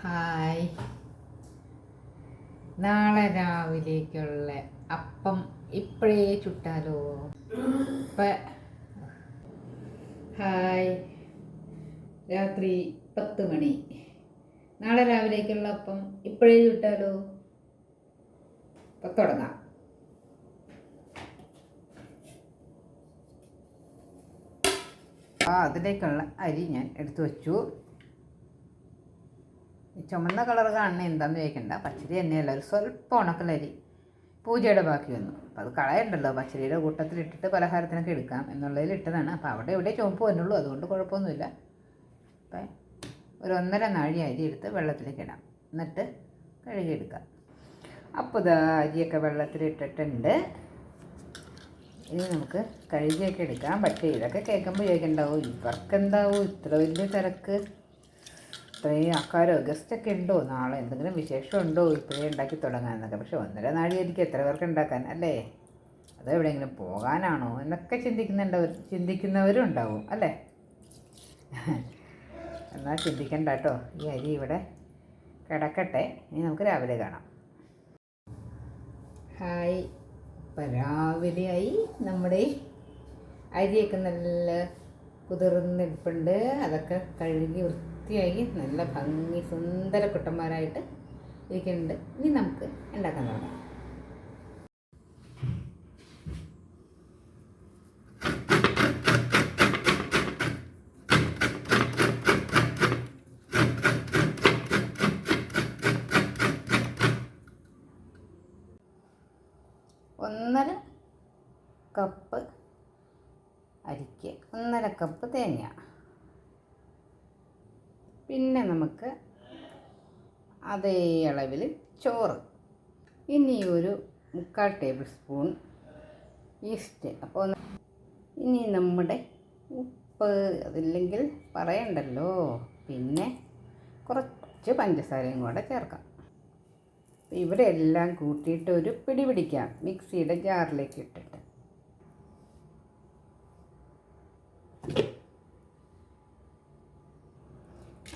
Hi. നാളെ രാവിലേക്കുള്ള അപ്പം ഇപ്പോഴേ ചുട്ടാലോ? ഇപ്പ ഹായ്. രാത്രി പത്ത് മണി. നാളെ രാവിലേക്കുള്ള അപ്പം ഇപ്പോഴേ ചുട്ടാലോ? അപ്പം തുടങ്ങാം. അതിലേക്കുള്ള അരി ഞാൻ എടുത്തു വച്ചു. ചുമന്ന കളർ കാണുന്ന എന്താന്ന് ചോദിക്കണ്ട. പച്ചരി തന്നെയല്ല. ഒരു സ്വല്പം ഉണക്കലരി പൂജയുടെ ബാക്കി വന്നു. അപ്പോൾ അത് കളയണ്ടല്ലോ. പച്ചരിയുടെ കൂട്ടത്തിലിട്ടിട്ട് പലഹാരത്തിനൊക്കെ എടുക്കാം എന്നുള്ളതിൽ ഇട്ടതാണ്. അപ്പോൾ അവിടെ ഇവിടെ ചുവപ്പ് വന്നുള്ളൂ. അതുകൊണ്ട് കുഴപ്പമൊന്നുമില്ല. അപ്പം ഒരു ഒന്നര നാഴി അരി എടുത്ത് വെള്ളത്തിലേക്ക് ഇടാം. എന്നിട്ട് കഴുകിയെടുക്കാം. അപ്പോൾ ഇതാ അരിയൊക്കെ വെള്ളത്തിലിട്ടിട്ടുണ്ട്. ഇനി നമുക്ക് കഴുകിയൊക്കെ എടുക്കാം. പക്ഷേ ഇതൊക്കെ കേൾക്കുമ്പോൾ ചോദിക്കണ്ടാവും. ഇവർക്കെന്താവും? ഇത്ര വലിയ തിരക്ക്. ഇത്രയും ആൾക്കാരോ ഗസ്റ്റൊക്കെ ഉണ്ടോ? നാളെ എന്തെങ്കിലും വിശേഷം ഉണ്ടോ? ഇപ്പോഴേ ഉണ്ടാക്കി തുടങ്ങാനൊക്കെ. പക്ഷെ ഒന്നര നാഴിയായിരിക്കും എത്ര പേർക്ക് ഉണ്ടാക്കാൻ അല്ലേ? അതോ എവിടെയെങ്കിലും പോകാനാണോ? എന്നൊക്കെ ചിന്തിക്കുന്നുണ്ടവർ ചിന്തിക്കുന്നവരും ഉണ്ടാവും അല്ലേ? എന്നാൽ ചിന്തിക്കണ്ട കേട്ടോ. ഈ അരി ഇവിടെ കിടക്കട്ടെ. ഇനി നമുക്ക് രാവിലെ കാണാം. ഹായ്. ഇപ്പം രാവിലെയായി. നമ്മുടെ അരിയൊക്കെ നല്ല കുതിർന്നിരിപ്പുണ്ട് അതൊക്കെ കഴുകി വൃത്തിയായി നല്ല ഭംഗി സുന്ദര കുട്ടന്മാരായിട്ട് ഇരിക്കുന്നുണ്ട്. ഇനി നമുക്ക് ഉണ്ടാക്കാൻ തുടങ്ങാം. ഒന്നര കപ്പ് അരിക്ക് ഒന്നര കപ്പ് തേങ്ങ. പിന്നെ നമുക്ക് അതേ അളവിൽ ചോറ്. ഇനി ഒരു മുക്കാൽ ടേബിൾ സ്പൂൺ ഈസ്റ്റ്. അപ്പോൾ ഇനി നമ്മുടെ ഉപ്പ് അതില്ലെങ്കിൽ പറയണ്ടല്ലോ. പിന്നെ കുറച്ച് പഞ്ചസാരയും കൂടെ ചേർക്കാം. ഇവിടെ എല്ലാം കൂട്ടിയിട്ട് ഒരു പിടി പിടിക്കാം. മിക്സിയുടെ ജാറിലേക്ക് ഇട്ടിട്ട്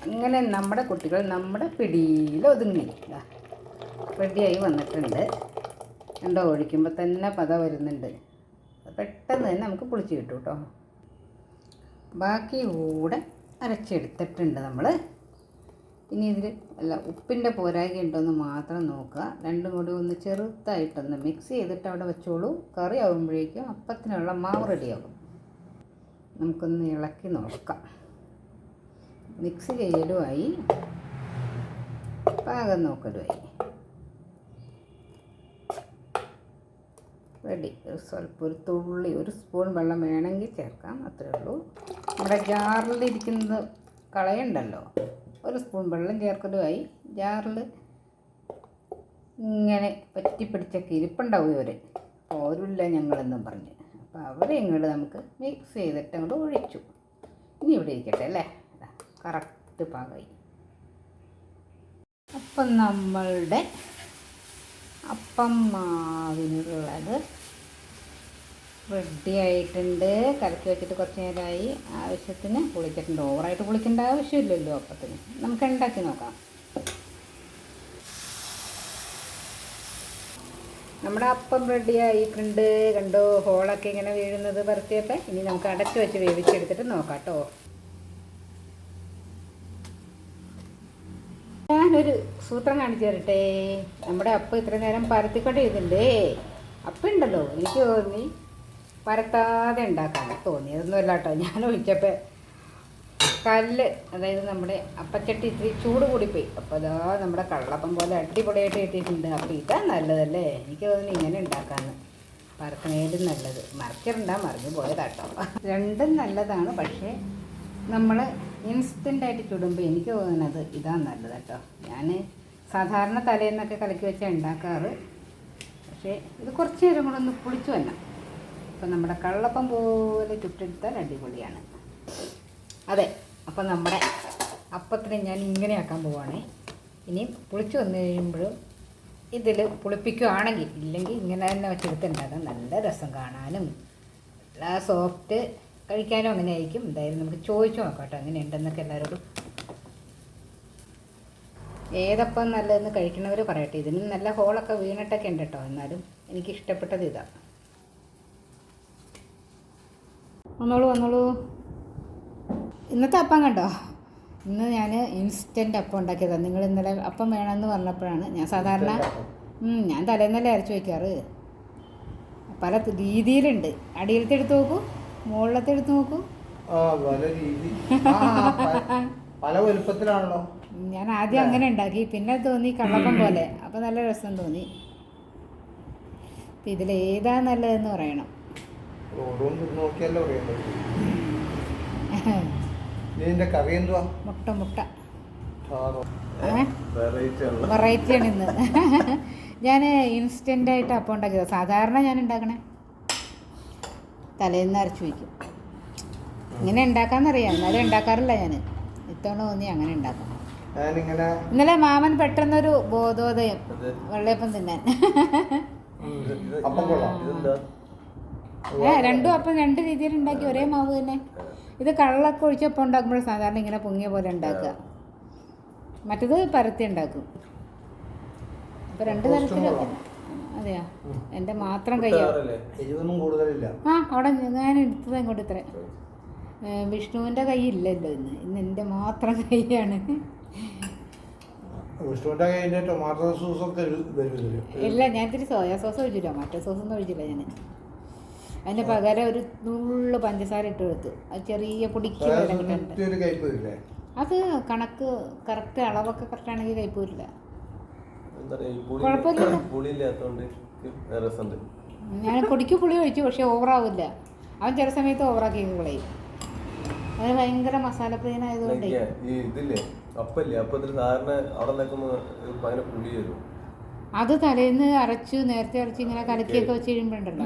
അങ്ങനെ നമ്മുടെ കുട്ടികൾ നമ്മുടെ പിടിയിൽ റെഡിയായി വന്നിട്ടുണ്ട്. ഉണ്ടോ ഒഴിക്കുമ്പോൾ തന്നെ പത വരുന്നുണ്ട്. പെട്ടെന്ന് തന്നെ നമുക്ക് പൊളിച്ച് കിട്ടും കേട്ടോ ബാക്കി കൂടെ അരച്ചെടുത്തിട്ടുണ്ട് നമ്മൾ ഇനി ഇതിൽ അല്ല ഉപ്പിന്റെ പോരായ്ക ഉണ്ടോയെന്ന് മാത്രം നോക്കുക. രണ്ടും കൂടി ഒന്ന് ചെറുതായിട്ടൊന്ന് മിക്സ് ചെയ്തിട്ട് അവിടെ വെച്ചോളൂ. കറി ആകുമ്പോഴേക്കും അപ്പത്തിനുള്ള മാവ് റെഡിയാകും നമുക്കൊന്ന് ഇളക്കി നോക്കാം. മിക്സ് ചെയ്യലുമായി പാകം നോക്കലുമായി. റെഡി. ഒരു സ്വല്പം ഒരു തുള്ളി ഒരു സ്പൂൺ വെള്ളം വേണമെങ്കിൽ ചേർക്കാം അത്രേ ഉള്ളൂ. നമ്മുടെ ജാറിലിരിക്കുന്നത് കളയണ്ടല്ലോ? ഒരു സ്പൂൺ വെള്ളം ചേർക്കലുമായി. ജാറിൽ ഇങ്ങനെ പറ്റിപ്പിടിച്ചൊക്കെ ഇരിപ്പുണ്ടാവും ഇവർ പോരില്ല ഞങ്ങളെന്നും പറഞ്ഞ്. അപ്പോൾ അവരെ ഇങ്ങോട്ട് നമുക്ക് മിക്സ് ചെയ്തിട്ട് അങ്ങോട്ട് ഒഴിച്ചു. ഇനി ഇവിടെ ഇരിക്കട്ടെ അല്ലേ? കറക്റ്റ് പാകമായി അപ്പം നമ്മളുടെ അപ്പം മാവിനുള്ളത് റെഡി ആയിട്ടുണ്ട്. കലക്കി വെച്ചിട്ട് കുറച്ച് നേരമായി ആവശ്യത്തിന് പുളിച്ചിട്ടുണ്ട്. ഓവറായിട്ട് പുളിക്കേണ്ട ആവശ്യമില്ലല്ലോ അപ്പത്തിന്. നമുക്ക് ഉണ്ടാക്കി നോക്കാം. നമ്മുടെ അപ്പം റെഡി ആയിട്ടുണ്ട്. കണ്ടോ? ഹോളൊക്കെ ഇങ്ങനെ വീഴുന്നത് പറത്തിയപ്പോൾ ഇനി നമുക്ക് അടച്ചു വെച്ച് വേവിച്ചെടുത്തിട്ട് നോക്കാം കേട്ടോ. ഞാനൊരു സൂത്രം കാണിച്ചു തരട്ടെ? നമ്മുടെ അപ്പ ഇത്ര നേരം പരത്തിക്കൊണ്ടിരുന്നുണ്ടേ അപ്പം ഉണ്ടല്ലോ എനിക്ക് തോന്നി പരത്താതെ ഉണ്ടാക്കാൻ തോന്നിയതൊന്നും അല്ല കേട്ടോ ഞാൻ ഒഴിച്ചപ്പോൾ കല്ല് അതായത് നമ്മുടെ അപ്പച്ചട്ടി ഇത്തിരി ചൂട് കൂടിപ്പോയി. അപ്പോൾ അതാ നമ്മുടെ കള്ളപ്പം പോലെ അടിപൊളിയായിട്ട് കിട്ടിയിട്ടുണ്ട്. അപ്പോൾ ഇതാ നല്ലതല്ലേ? എനിക്ക് തോന്നുന്നു ഇങ്ങനെ ഉണ്ടാക്കാമെന്ന് പറക്കണേലും നല്ലത്. മറിച്ചിട്ടുണ്ടാ മറിഞ്ഞു പോയതാട്ടോ. രണ്ടും നല്ലതാണ്. പക്ഷേ നമ്മൾ ഇൻസ്റ്റന്റായിട്ട് ചുടുമ്പോൾ എനിക്ക് തോന്നുന്നത് ഇതാണ് നല്ലത് കേട്ടോ. ഞാൻ സാധാരണ തലേന്നൊക്കെ കലക്കി വെച്ചാൽ ഉണ്ടാക്കാറ് പക്ഷേ ഇത് കുറച്ച് നേരം കൂടെ ഒന്ന് പുളിച്ചു വന്ന അപ്പം നമ്മുടെ കള്ളപ്പം പോലെ ചുട്ടെടുത്താൽ അടിപൊളിയാണ്. അതെ അപ്പം നമ്മുടെ അപ്പത്തിനെ ഞാൻ ഇങ്ങനെ ആക്കാൻ പോവാണേ. ഇനി പുളിച്ച് വന്നു കഴിയുമ്പോഴും ഇതിൽ പുളിപ്പിക്കുകയാണെങ്കിൽ ഇല്ലെങ്കിൽ ഇങ്ങനെ തന്നെ വെച്ചെടുത്തുണ്ടാകാം നല്ല രസം കാണാനും. നല്ല സോഫ്റ്റ് കഴിക്കാനും അങ്ങനെ ആയിരിക്കും എന്തായാലും നമുക്ക് ചോദിച്ചു നോക്കാം അങ്ങനെ ഉണ്ടെന്നൊക്കെ എല്ലാവരോടും. ഏതപ്പം നല്ലതെന്ന് കഴിക്കണവർ പറയട്ടെ. ഇതിന് നല്ല ഹോളൊക്കെ വീണിട്ടൊക്കെ ഉണ്ട് കേട്ടോ എന്നാലും എനിക്ക് ഇഷ്ടപ്പെട്ടത് ഇതാ. വന്നോളൂ വന്നോളൂ. ഇന്നത്തെ അപ്പം കണ്ടോ? ഇന്ന് ഞാൻ ഇൻസ്റ്റന്റ് അപ്പം ഉണ്ടാക്കിയതാണ് നിങ്ങൾ ഇന്നലെ അപ്പം വേണമെന്ന് പറഞ്ഞപ്പോഴാണ് ഞാൻ സാധാരണ ഞാൻ തലേന്നല്ലേ അരച്ച് വയ്ക്കാറ്. പല രീതിയിലുണ്ട്. അടിയിലത്തെ എടുത്ത് നോക്കൂ. മുകളിലത്തെ എടുത്ത് നോക്കൂ. ആ പല രീതി. ആ, പല വലുപ്പത്തിലാണല്ലോ. ഞാൻ ആദ്യം അങ്ങനെ ഉണ്ടാക്കി. പിന്നെ തോന്നി കള്ളപ്പം പോലെ. അപ്പം നല്ല രസം തോന്നി. അപ്പം ഏതാ നല്ലതെന്ന് പറയണം. ഇതിന്റെ കറി എന്തുവാ? മുട്ട മുട്ട. വെറൈറ്റിയാണ് ഇന്ന് ഞാൻ ഇൻസ്റ്റന്റായിട്ട് അപ്പം ഉണ്ടാക്കിയത്. സാധാരണ ഞാൻ ഉണ്ടാക്കണേ. തലേന്ന് അരച്ചു വയ്ക്കും. ഇങ്ങനെ ഉണ്ടാക്കാന്നറിയാം എന്നാലും ഉണ്ടാക്കാറില്ല ഞാൻ ഇത്തവണ തോന്നി അങ്ങനെ ഉണ്ടാക്കാം ഇന്നലെ മാമൻ പെട്ടെന്നൊരു ബോധോദയം വെള്ളയപ്പം തിന്നാൻ. അപ്പം കൊള്ളാം. ഏ രണ്ടും അപ്പം രണ്ട് രീതിയിൽ ഉണ്ടാക്കി ഒരേ മാവ് തന്നെ. ഇത് കള്ളൊക്കെ ഒഴിച്ചപ്പം ഉണ്ടാക്കുമ്പോൾ സാധാരണ ഇങ്ങനെ പൊങ്ങിയ പോലെ ഉണ്ടാക്കുക മറ്റത് പരത്തി ഉണ്ടാക്കും അപ്പം രണ്ട് കൊള്ളാം. അതെയാ? എന്റെ മാത്രം കയ്യോ എരിവൊന്നും കൂടുതലില്ല. ആ അവിടെ ഞാൻ എടുത്തത് ഇങ്ങോട്ട് ഇത്ര. വിഷ്ണുവിന്റെ കൈ ഇല്ലല്ലോ ഇന്ന്. ഇന്ന് എന്റെ മാത്രം കൈയാണ് ടൊമാറ്റോ ഇല്ല ഞാൻ ഇത്തിരി സോയാ സോസ് ഒഴിച്ചില്ല മറ്റേ സോസൊന്നും ഒഴിച്ചില്ല ഞാൻ. അതിന്റെ പകരം ഒരു നുള്ളു പഞ്ചസാര ഇട്ട് കൊടുത്തു. ചെറിയ പൊടിക്ക് വെള്ളം കിട്ടുന്നുണ്ട് ഒരു അത് കണക്ക് കറക്റ്റ് അളവൊക്കെ കറക്റ്റ് ആണെങ്കിൽ കൈപ്പൂരില്ല എന്താ പറയാ, ഈ പുളി- രസമുണ്ട്. ഞാൻ പൊടിക്ക് പുളി ഒഴിച്ചു പക്ഷെ ഓവറാവില്ല. അവൻ ചില സമയത്ത് ഓവറാക്കി കളയും. അവന് ഭയങ്കര മസാലപ്രിയനായതുകൊണ്ട്. പ്രിയനായതുകൊണ്ട് ഈ ഇതില്ലേ അപ്പല്ലേ അപ്പത്തിൽ സാധാരണ അവിടെ നിൽക്കുമ്പോ ഭയങ്കര പുളി വരും. അത് തലേന്ന് അരച്ച് നേരത്തെ അരച്ച് ഇങ്ങനെ കലക്കിയൊക്കെ വെച്ച് കഴിയുമ്പോഴുണ്ടല്ലോ.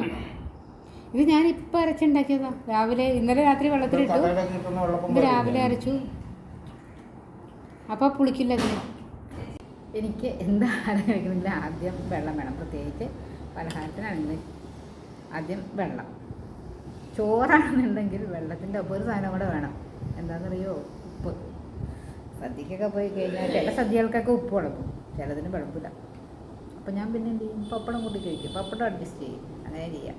ഇത് ഞാൻ ഇപ്പം അരച്ചുണ്ടാക്കിയതാ. രാവിലെ ഇന്നലെ രാത്രി വെള്ളത്തിലിട്ടു. ഇത് രാവിലെ അരച്ചു. അപ്പോൾ പുളിക്കില്ല അതിന് എനിക്ക് എന്താണ് കഴിക്കുന്നില്ല ആദ്യം വെള്ളം വേണം. പ്രത്യേകിച്ച് പലഹാരത്തിനാണെങ്കിൽ ആദ്യം വെള്ളം. ചോറാണെന്നുണ്ടെങ്കിൽ വെള്ളത്തിന്റെ ഒപ്പം ഒരു സാധനം കൂടെ വേണം. എന്താണെന്നറിയോ? ഉപ്പ്. സദ്യക്കൊക്കെ പോയി കഴിഞ്ഞാൽ ചില സദ്യകൾക്കൊക്കെ ഉപ്പ് കുഴപ്പം ചിലതിന് വിളമ്പില്ല അപ്പം ഞാൻ പിന്നെ എന്ത് ചെയ്യും? പപ്പടം കൂട്ടി കഴിക്കും. പപ്പടം അഡ്ജസ്റ്റ് ചെയ്യും. അങ്ങനെ ചെയ്യാം.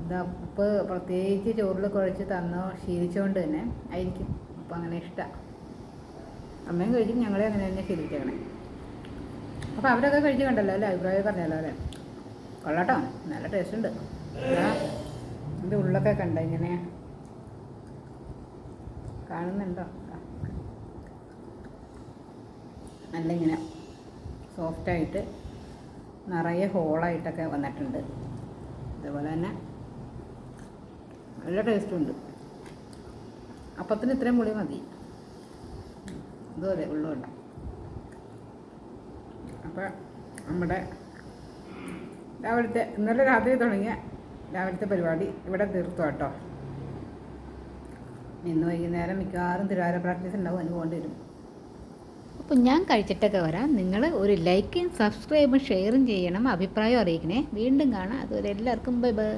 എന്താ ഉപ്പ് പ്രത്യേകിച്ച് ചോറിൽ കുഴച്ച് തന്നോ ശീലിച്ചുകൊണ്ട് തന്നെ ആയിരിക്കും. അപ്പം അങ്ങനെ ഇഷ്ടമാണ് അമ്മയും കഴിക്കും. ഞങ്ങളെ അങ്ങനെ തന്നെ ശീലിച്ചേക്കണേ. അപ്പോൾ അവരൊക്കെ കഴിച്ച് കണ്ടല്ലോ അല്ലേ? അഭിപ്രായം പറഞ്ഞല്ലോ അല്ലേ? കൊള്ളാട്ടോ. നല്ല ടേസ്റ്റ് ഉണ്ട്. എന്റെ ഉള്ളൊക്കെ കണ്ട ഇങ്ങനെ? കാണുന്നുണ്ടോ. നല്ല ഇങ്ങനെ സോഫ്റ്റായിട്ട് നിറയെ ഹോളായിട്ടൊക്കെ വന്നിട്ടുണ്ട്. അതുപോലെ തന്നെ നല്ല ടേസ്റ്റും ഉണ്ട്. അപ്പത്തിന് ഇത്രയും പുളി മതി. അതെ ഉള്ളുണ്ട അപ്പോൾ നമ്മുടെ രാവിലത്തെ ഇന്നലെ രാത്രി തുടങ്ങിയ രാവിലത്തെ പരിപാടി ഇവിടെ തീർത്തു കേട്ടോ. ഇന്ന് വൈകുന്നേരം മിക്കവാറും തിരുവാതിര പ്രാക്ടീസ് ഉണ്ടാവും അതിന് പോകേണ്ടി വരും. അപ്പോൾ ഞാൻ കഴിച്ചിട്ടൊക്കെ വരാം. നിങ്ങൾ ഒരു ലൈക്കും സബ്സ്ക്രൈബും ഷെയറും ചെയ്യണം അഭിപ്രായം അറിയിക്കണേ. വീണ്ടും കാണാം. അതുവരെ എല്ലാവർക്കും ബൈ ബൈ.